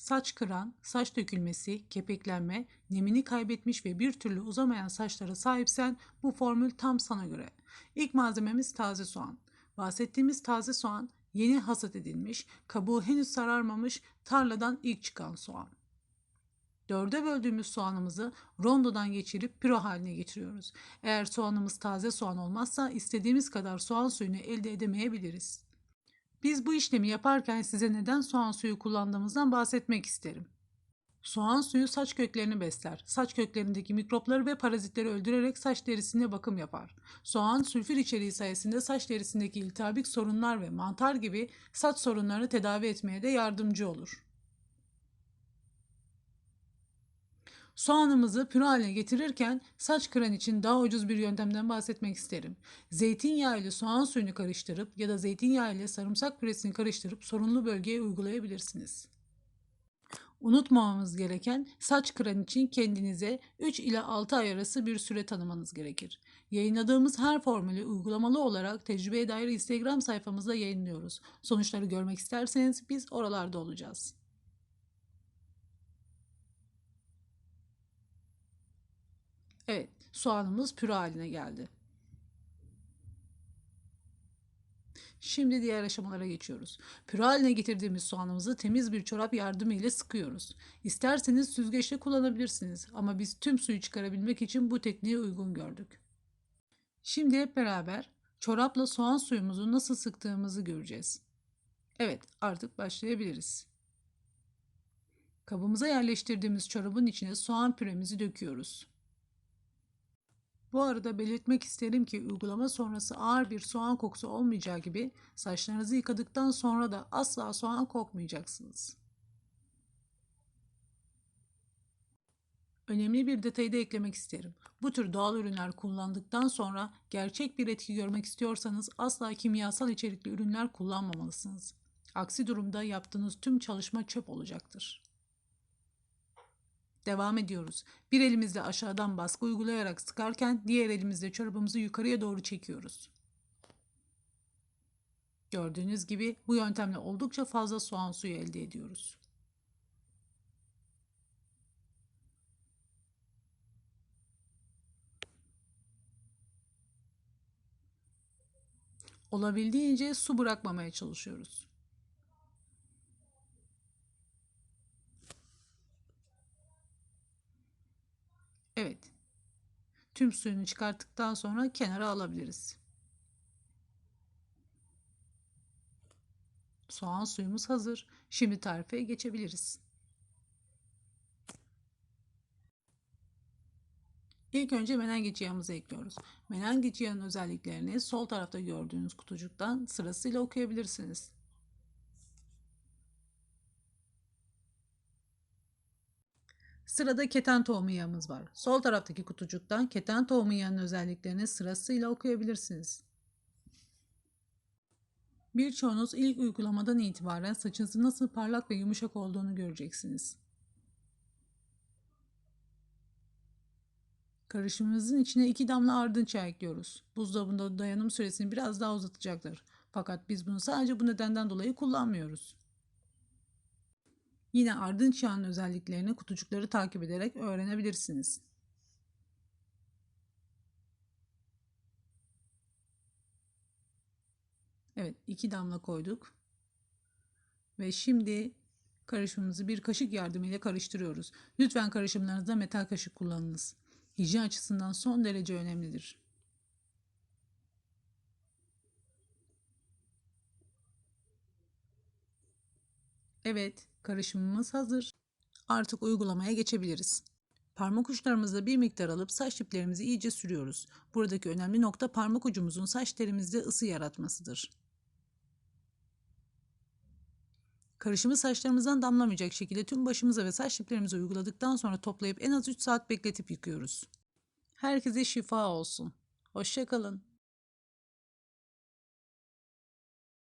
Saç kıran, saç dökülmesi, kepeklenme, nemini kaybetmiş ve bir türlü uzamayan saçlara sahipsen bu formül tam sana göre. İlk malzememiz taze soğan. Bahsettiğimiz taze soğan yeni hasat edilmiş, kabuğu henüz sararmamış tarladan ilk çıkan soğan. Dörde böldüğümüz soğanımızı rondodan geçirip püre haline getiriyoruz. Eğer soğanımız taze soğan olmazsa istediğimiz kadar soğan suyunu elde edemeyebiliriz. Biz bu işlemi yaparken size neden soğan suyu kullandığımızdan bahsetmek isterim. Soğan suyu saç köklerini besler. Saç köklerindeki mikropları ve parazitleri öldürerek saç derisine bakım yapar. Soğan sülfür içeriği sayesinde saç derisindeki iltihabik sorunlar ve mantar gibi saç sorunlarını tedavi etmeye de yardımcı olur. Soğanımızı püre haline getirirken saç kıran için daha ucuz bir yöntemden bahsetmek isterim. Zeytinyağı ile soğan suyunu karıştırıp ya da zeytinyağı ile sarımsak püresini karıştırıp sorunlu bölgeye uygulayabilirsiniz. Unutmamamız gereken saç kıran için kendinize 3 ile 6 ay arası bir süre tanımanız gerekir. Yayınladığımız her formülü uygulamalı olarak tecrübeye dair Instagram sayfamızda yayınlıyoruz. Sonuçları görmek isterseniz biz oralarda olacağız. Evet, soğanımız püre haline geldi. Şimdi diğer aşamalara geçiyoruz. Püre haline getirdiğimiz soğanımızı temiz bir çorap yardımı ile sıkıyoruz. İsterseniz süzgeçle kullanabilirsiniz ama biz tüm suyu çıkarabilmek için bu tekniği uygun gördük. Şimdi hep beraber çorapla soğan suyumuzu nasıl sıktığımızı göreceğiz. Evet, artık başlayabiliriz. Kabımıza yerleştirdiğimiz çorabın içine soğan püremizi döküyoruz. Bu arada belirtmek isterim ki uygulama sonrası ağır bir soğan kokusu olmayacağı gibi saçlarınızı yıkadıktan sonra da asla soğan kokmayacaksınız. Önemli bir detayı da eklemek isterim. Bu tür doğal ürünler kullandıktan sonra gerçek bir etki görmek istiyorsanız asla kimyasal içerikli ürünler kullanmamalısınız. Aksi durumda yaptığınız tüm çalışma çöp olacaktır. Devam ediyoruz. Bir elimizle aşağıdan baskı uygulayarak sıkarken diğer elimizle çorabımızı yukarıya doğru çekiyoruz. Gördüğünüz gibi bu yöntemle oldukça fazla soğan suyu elde ediyoruz. Olabildiğince su bırakmamaya çalışıyoruz. Evet. Tüm suyunu çıkarttıktan sonra kenara alabiliriz. Soğan suyumuz hazır. Şimdi tarife geçebiliriz. İlk önce menengiç yağımızı ekliyoruz. Menengiç yağının özelliklerini sol tarafta gördüğünüz kutucuktan sırasıyla okuyabilirsiniz. Sırada keten tohumu yağımız var. Sol taraftaki kutucuktan keten tohumu yağının özelliklerini sırasıyla okuyabilirsiniz. Birçoğunuz ilk uygulamadan itibaren saçınızın nasıl parlak ve yumuşak olduğunu göreceksiniz. Karışımımızın içine iki damla ardınç yağı ekliyoruz. Buzdolabında dayanım süresini biraz daha uzatacaktır. Fakat biz bunu sadece bu nedenden dolayı kullanmıyoruz. Yine ardınç yağın özelliklerini kutucukları takip ederek öğrenebilirsiniz. Evet iki damla koyduk. Ve şimdi karışımımızı bir kaşık yardımıyla karıştırıyoruz. Lütfen karışımlarınızda metal kaşık kullanınız. Hijyen açısından son derece önemlidir. Evet, karışımımız hazır. Artık uygulamaya geçebiliriz. Parmak uçlarımızla bir miktar alıp saç diplerimizi iyice sürüyoruz. Buradaki önemli nokta parmak ucumuzun saç terimizde ısı yaratmasıdır. Karışımı saçlarımızdan damlamayacak şekilde tüm başımıza ve saç diplerimize uyguladıktan sonra toplayıp en az 3 saat bekletip yıkıyoruz. Herkese şifa olsun. Hoşçakalın.